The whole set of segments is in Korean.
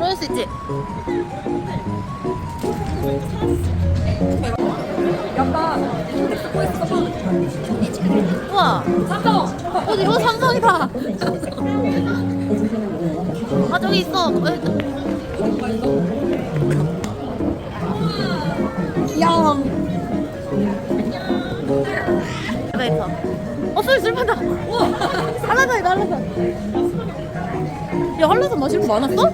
그럴 수 있지. 우와. 삼성. 어, 이거 삼성이다. 아 저기 있어. 영. 있어. 어, 술, 술 판다. 우와. 한라산이다, 한라산. 야, 한라산 마실 거 많았어?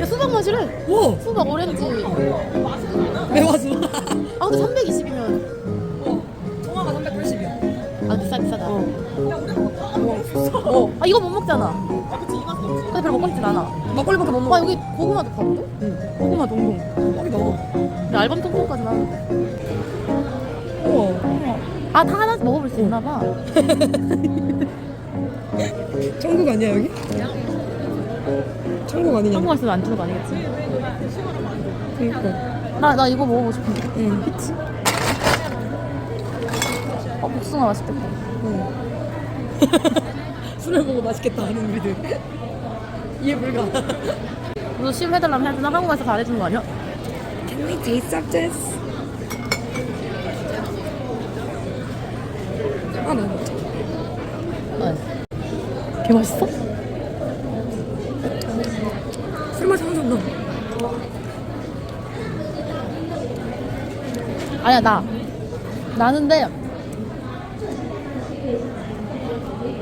야, 수박 마시래. 와 수박 오렌지. 매워서 아, 근데 320이면. 통화가 380이야 아, 비싸, 비싸다. 어. 어. 아, 이거 못 먹잖아. 근데 별로 먹고 싶진 않아. 막걸리밖에 못 먹어 와, 여기 고구마도 파는데? 응. 고구마 동동. 여기다 야, 알밤 통통까지 나는데. 우와 아, 다 하나씩 먹어볼 수 있나 봐. 천국 아니야 여기? 천국 아니냐 한국 있으면 안 주는 거 아니겠지? 그니까 나, 나 이거 먹어보고 싶은데. 응. 그치? 어, 복숭아 맛있겠다. 응. 술을 먹어 맛있겠다 하는 우리들 이해 불가 너도 심 해달라면 해주나? 한국에서 다 해주는 거 아니야? Can we taste of this? 아 너무 먹자 개 맛있어? 술 맛이 하나도 안 나. 아니야, 나. 나는데.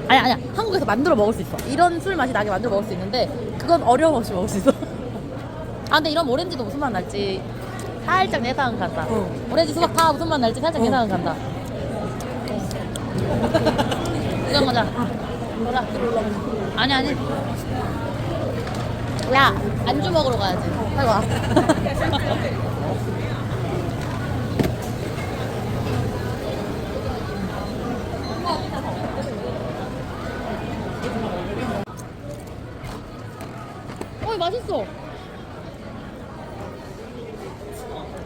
아니야, 아니야. 한국에서 만들어 먹을 수 있어. 이런 술 맛이 나게 만들어 먹을 수 있는데, 그건 어려움 없이 먹을 수 있어. 아, 근데 이런 오렌지도 무슨 맛 날지 살짝 예상은 간다. 어. 오렌지 수박 다 무슨 맛 날지 살짝 어. 예상은 간다. 이건 거자. 뭐라? 아니, 아니. 야, 안주 먹으러 가야지. 빨리 와. 어, 맛있어.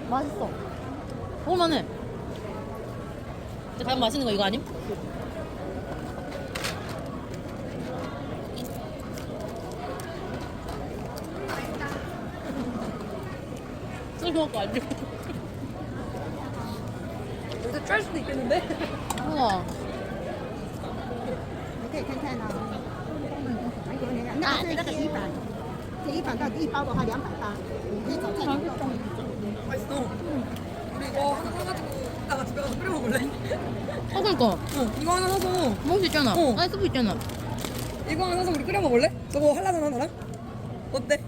맛있어. 먹을만해. 근데 가장 맛있는 거 이거 아님? 술 먹고 안 줘. 여기서 짤 수도 있겠는데? 우와. 你可以看看哦。嗯，韩国那个，那是那个一百， 这一百到一包的话两百八，你可以找菜头冻。 맛있어. 우리 이거 하나 사가지고 이따가 집에 가서 끓여 먹을래? 어, 그니까. 응. 이거 하나 사서 먹을 수 있잖아. 어. 아니, 스프 있잖아. 이거 하나 사서 우리 끓여 먹을래? 저거 한라산 하나랑? 어때?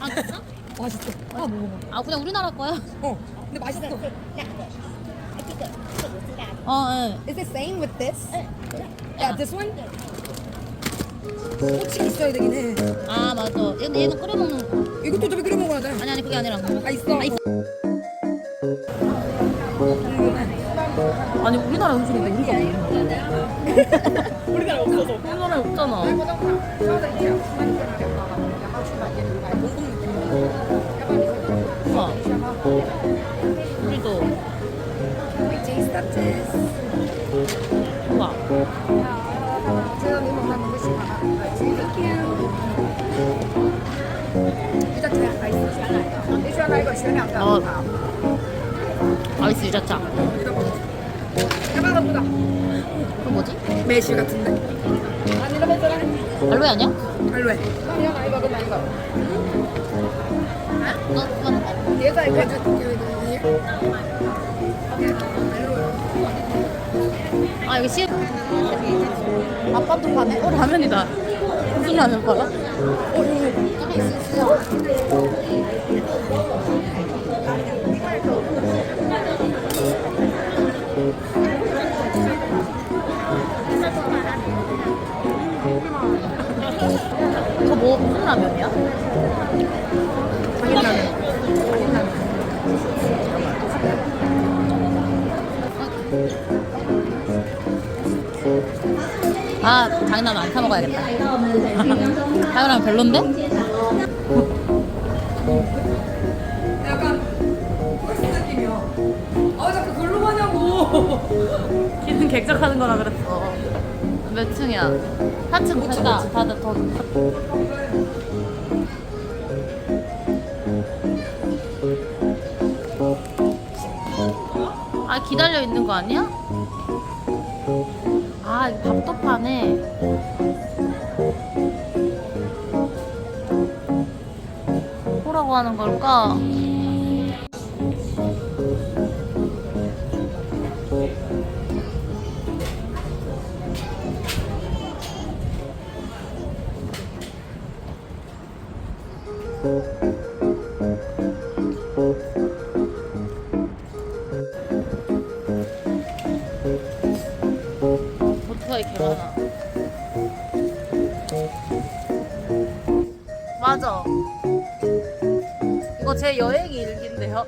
아, 진짜? 맛있어. 아 먹어봐. 아, 그냥 우리나라 거야. 어. 근데 맛있어. 两个，哎，这个这个是大的。 어, 예. Is it same with this? Yeah, this one? 꼬치 있어야 되긴 해. 얘는, 얘는 끓여 먹는 거. 이것도 좀 끓여 먹어야 돼. 아니, 아니, 그게 아니라. 아 있어. 아, 있어. 아니, 우리나라 음식인데 우리가 없는 우리나라 없어서. 우리나라에 없잖아. 우와. 우리도. 우와. 어. 아이스 유자차. 그 뭐지? 매실 같은데. 알로에 아니야? 알로에. 너 어, 그건 뭐. 얘가 그 그, 그, 아, 이거 아 여기 시. 아빠도 파네? 어 라면이다. 무슨 라면 팔아? 이거 뭐 무슨 라면이야? 당연하면 안 사 먹어야겠다. 당연하면 별론데? 약간 홀스 느낌이야. 아 자꾸 글로 가냐고. 기능 객작하는 거라 그랬어. 몇 층이야? 4층 됐다. 다다 더. 아 기다려 있는 거 아니야? 아 밥도 파네. 뭐라고 하는 걸까? 오토바이 개 많아. 맞아. 제 여행 일기인데요.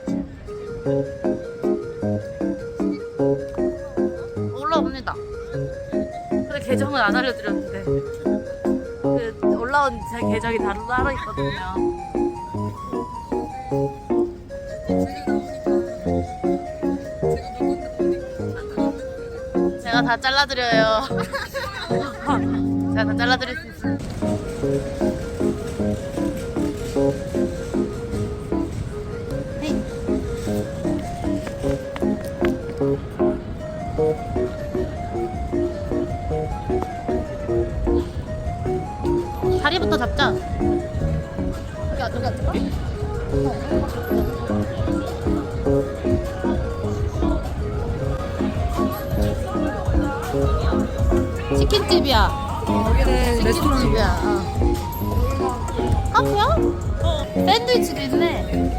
올라옵니다. 근데 계정은 안 알려드렸는데. 그 올라온 제 계정이 다른 따로 있거든요. 제가 다 잘라드려요. 제가 다 잘라드릴 수 다리부터 잡자. 여기, 여기 앉을까? 치킨집이야. 여기는 레스토랑. 치킨집이야. 어. 카페야? 샌드위치도 있네.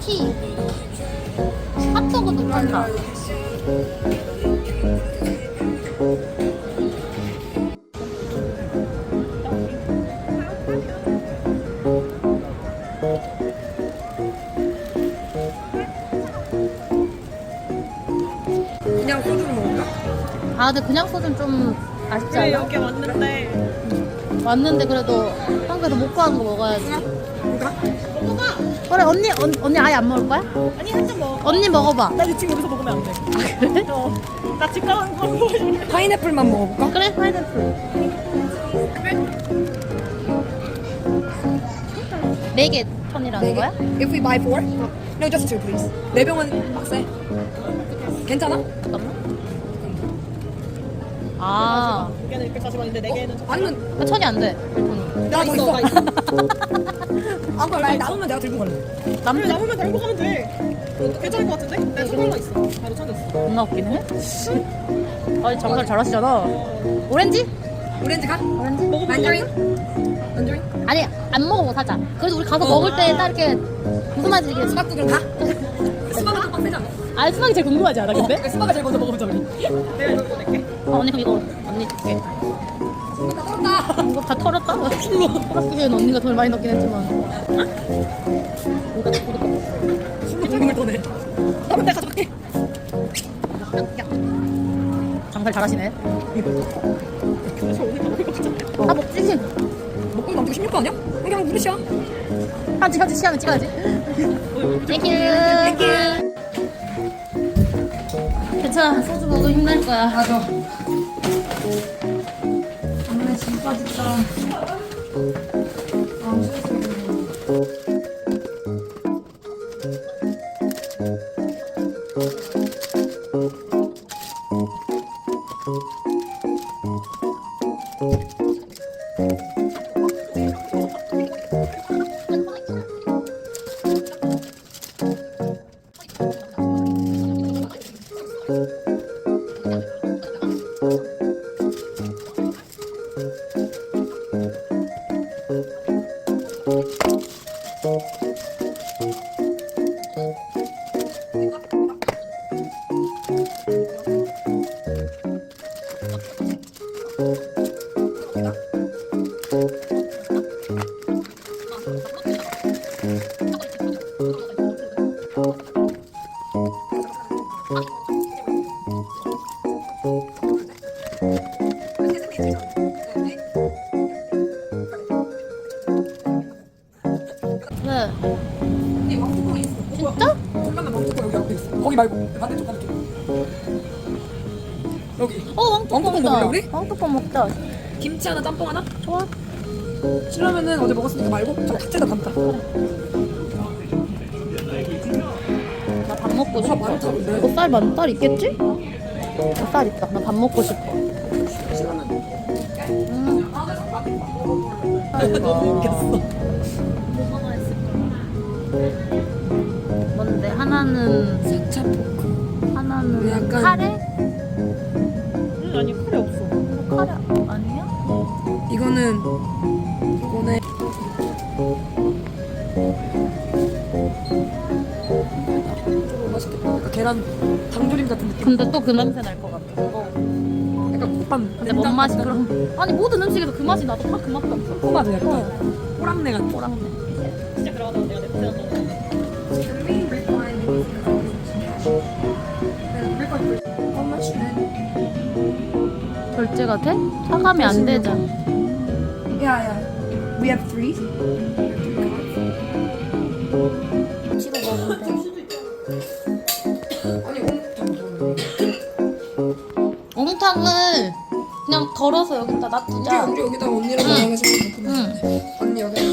티. 핫도그도 판다. 아, 근데 그냥 소주는 좀 아쉽지 않아? 여기 왔는데 왔는데 그래도 한국에서 못 구하는 거 먹어야지. 뭐가? 그래 언니 언, 언니 아예 안 먹을 거야? 아니 한 잔 먹어 언니 먹어봐. 나 지금 여기서 먹으면 안돼 그래? 어, 나집 가는 거 보여줄게 파인애플만 먹어볼까? 그래 파인애플. 네개 천이라는 거야? If we buy four? No, just two, please. 네 병은 빡세. 괜찮아? 잠깐만. 아, 두 개는 640원인데 네 개는 좀 아니면 그 천이 안 돼. 내가 더 있어. 나 있어 아, 그럼 나 남으면 내가 들고 갈래. 그래 남들 남으면 들고 가면 돼 어, 괜찮을 것 같은데? 내가 소갈라 있어 바로 찾았어 겁나 웃긴 해. 아니 장사를 잘하시잖아. 오렌지? 오렌지 가? 오렌지? 만다린? 만다린? 아니 안 먹어보 사자. 그래도 우리 가서 먹을 때 딱 이렇게 무슨 말인지 이게 수박 구경 가? 수박은 좀 빡세잖아. 아 수박이 제일 궁금하지 않아 근데? 어, 수박을 제일 먼저 먹어보자, 우리. 내가 이거 보낼게 어, 언니 그럼 이거 언니 줄게. 나 떨었다. 이거 다 털었다? 털었기엔 언니가 돈 많이 넣긴 했지만. 술로 돈을 더 내. 남은 내가 가져갈게. 장사 잘하시네. 그래서 오늘 먹을 거 같아 다 먹지? 먹고 남고 16분 아니야? 그냥 무릇이야. 한지 한지 시간을 찍어야지. 땡큐. 땡큐. 괜찮아. 소주 먹으면 힘날 거야. 맞아. 아, 진짜 진짜. 네. 먹을래, 우리? 왕뚜껑 먹자. 김치 하나 짬뽕 하나? 좋아. 싫으면은 어제 먹었으니까 말고 저 탁재다 담다. 나 밥 먹고 싶어. 많다 근데. 이거 쌀 많, 쌀 있겠지? 어, 쌀 있다. 나 밥 먹고 싶어. 음. 너무 웃겼어. 뭔데? 하나는 사차 포크. 하나는 약간- 카레? 이거는 이거네. 조금 맛있겠다. 약간 계란 당조림 같은 느낌. 근데 또 그 냄새 날 것 같아. 어. 약간 국밥. 근데 뭔 맛이 그럼? 아니 모든 음식에서 그 맛이 나도 다그 맛도 없어. 포마도 약간 꼬랑내 같은. 꼬랑내. 진짜 그러다 내가 냄새 난다. 결제가 돼? 차감이 안 되잖아. Yeah, yeah. We have three. 아니, 어, 엉탕을 그냥 덜어서 여기다 놔두자. 우리 여기다 언니랑 나랑 해서 응. 언니 여기.